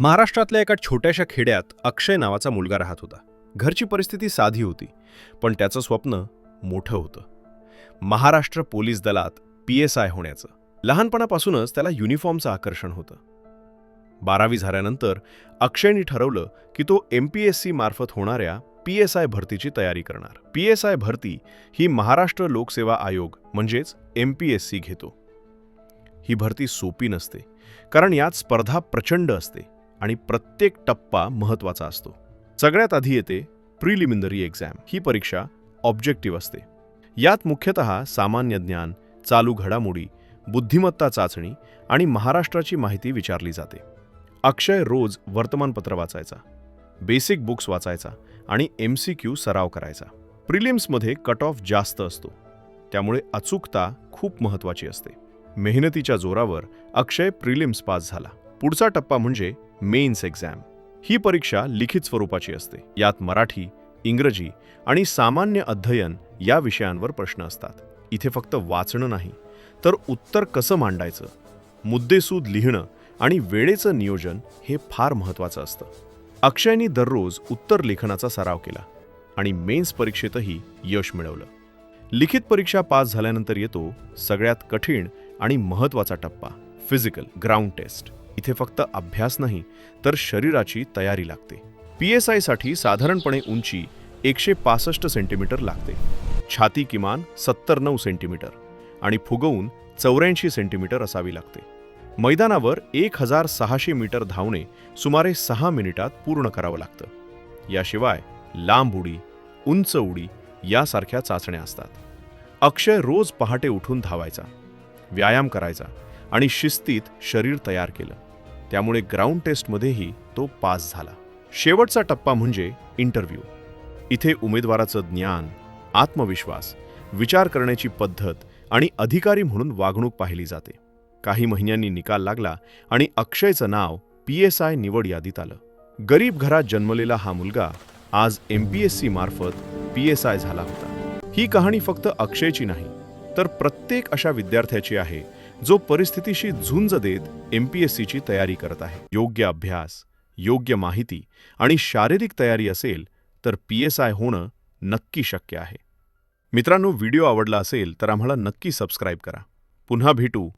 महाराष्ट्रातल्या एका छोट्याशा खेड्यात अक्षय नावाचा मुलगा राहत होता. घरची परिस्थिती साधी होती पण त्याचं स्वप्न मोठं होतं. महाराष्ट्र पोलीस दलात पी एस आय होण्याचं. लहानपणापासूनच त्याला युनिफॉर्मचं आकर्षण होतं. बारावी झाल्यानंतर अक्षयनी ठरवलं की तो एम पी एस सी मार्फत होणाऱ्या पी एस आय भरतीची तयारी करणार. पी एस आय भरती ही महाराष्ट्र लोकसेवा आयोग म्हणजेच एम पी एस सी घेतो. ही भरती सोपी नसते कारण यात स्पर्धा प्रचंड असते. आणि प्रत्येक टप्पा महत्त्वाचा असतो. सगळ्यात आधी येते प्रिलिमिनरी एक्झाम ही परीक्षा ऑब्जेक्टिव्ह असते. यात मुख्यतः सामान्य ज्ञान चालू घडामोडी बुद्धिमत्ता चाचणी आणि महाराष्ट्राची माहिती विचारली जाते. अक्षय रोज वर्तमानपत्र वाचायचा बेसिक बुक्स वाचायचा आणि एम सी क्यू सराव करायचा. प्रिलिम्समध्ये कट ऑफ जास्त असतो. त्यामुळे अचूकता खूप महत्त्वाची असते. मेहनतीच्या जोरावर अक्षय प्रिलिम्स पास झाला. पुढचा टप्पा म्हणजे मेन्स एक्झाम. ही परीक्षा लिखित स्वरूपाची असते. यात मराठी इंग्रजी आणि सामान्य अध्ययन या विषयांवर प्रश्न असतात. इथे फक्त वाचणं नाही तर उत्तर कसं मांडायचं? मुद्देसूद लिहिणं आणि वेळेचं नियोजन हे फार महत्त्वाचं असतं. अक्षयनी दररोज उत्तर लेखनाचा सराव केला आणि मेन्स परीक्षेतही यश मिळवलं. लिखित परीक्षा पास झाल्यानंतर येतो सगळ्यात कठीण आणि महत्त्वाचा टप्पा फिजिकल ग्राउंड टेस्ट. इथे फक्त अभ्यास नाही तर शरीराची तयारी लागते. पी एस आयसाठी साधारणपणे उंची एकशे पासष्ट सेंटीमीटर लागते. छाती किमान सत्तर नऊ सेंटीमीटर आणि फुगवून चौऱ्याऐंशी सेंटीमीटर असावी लागते. मैदानावर एक हजार सहाशे मीटर धावणे सुमारे सहा मिनिटात पूर्ण करावं लागतं. याशिवाय लांब उडी उंच उडी यासारख्या चाचण्या असतात. अक्षय रोज पहाटे उठून धावायचा व्यायाम करायचा आणि शिस्तीत शरीर तयार केलं. त्यामुळे ग्राउंड टेस्टमध्येही तो पास झाला. शेवटचा टप्पा म्हणजे इंटरव्ह्यू इथे उमेदवाराचं ज्ञान आत्मविश्वास विचार करण्याची पद्धत आणि अधिकारी म्हणून वागणूक पाहिली जाते. काही महिन्यांनी निकाल लागला आणि अक्षयचं नाव पी एस आय निवड यादीत आलं. गरीब घरात जन्मलेला हा मुलगा आज एम पी एस सी मार्फत पी एस आय झाला होता. ही कहाणी फक्त अक्षयची नाही तर प्रत्येक अशा विद्यार्थ्याची आहे जो परिस्थितीशी झुंज देत एम पी एस सीची तयारी करत आहे. योग्य अभ्यास योग्य माहिती आणि शारीरिक तयारी असेल तर पी एस आय होणं नक्की शक्य आहे. मित्रांनो व्हिडिओ आवडला असेल तर आम्हाला नक्की सबस्क्राईब करा. पुन्हा भेटू.